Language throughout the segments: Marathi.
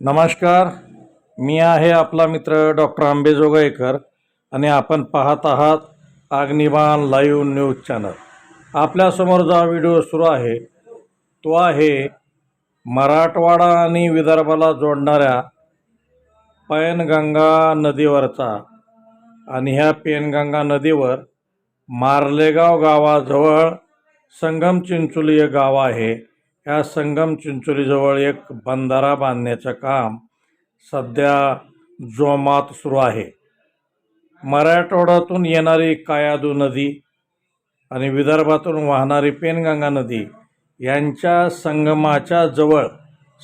नमस्कार. मी आहे आपला मित्र डॉक्टर आंबेजोगाईकर आणि आपण पाहत आहात अग्निबाण लाईव्ह न्यूज चॅनल. आपल्यासमोर जो व्हिडिओ सुरू आहे तो आहे मराठवाडा आणि विदर्भाला जोडणाऱ्या पैनगंगा नदीवरचा आणि ह्या पेनगंगा नदीवर मार्लेगाव गावाजवळ संगम चिंचोली एक गाव आहे. ह्या संगम चिंचोलीजवळ एक बंधारा बांधण्याचं काम सध्या जोमात सुरू आहे. मराठवाड्यातून येणारी कायादू नदी आणि विदर्भातून वाहणारी पेनगंगा नदी यांच्या संगमाच्या जवळ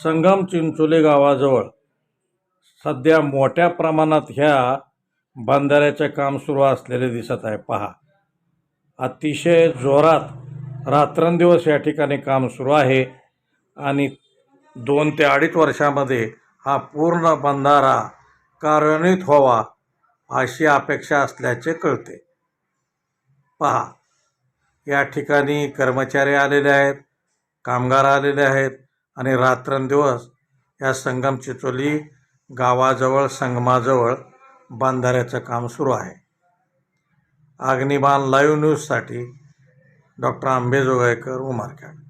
संगम चिंचोली गावाजवळ सध्या मोठ्या प्रमाणात ह्या बंधाऱ्याचे काम सुरू असलेले दिसत आहे. पहा अतिशय जोरात रात्रंदिवस या ठिकाणी काम सुरू आहे. आणि दोन ते अडीच वर्षामध्ये हा पूर्ण बंधारा कार्यान्वित व्हावा अशी अपेक्षा असल्याचे कळते. पहा या ठिकाणी कर्मचारी आलेले आहेत कामगार आलेले आहेत आणि रात्रंदिवस या संगम चिचोली गावाजवळ संगमाजवळ बांधाऱ्याचं काम सुरू आहे. अग्निबाण लाईव्ह न्यूजसाठी डॉक्टर आंबेजोगाईकर जोगाईकर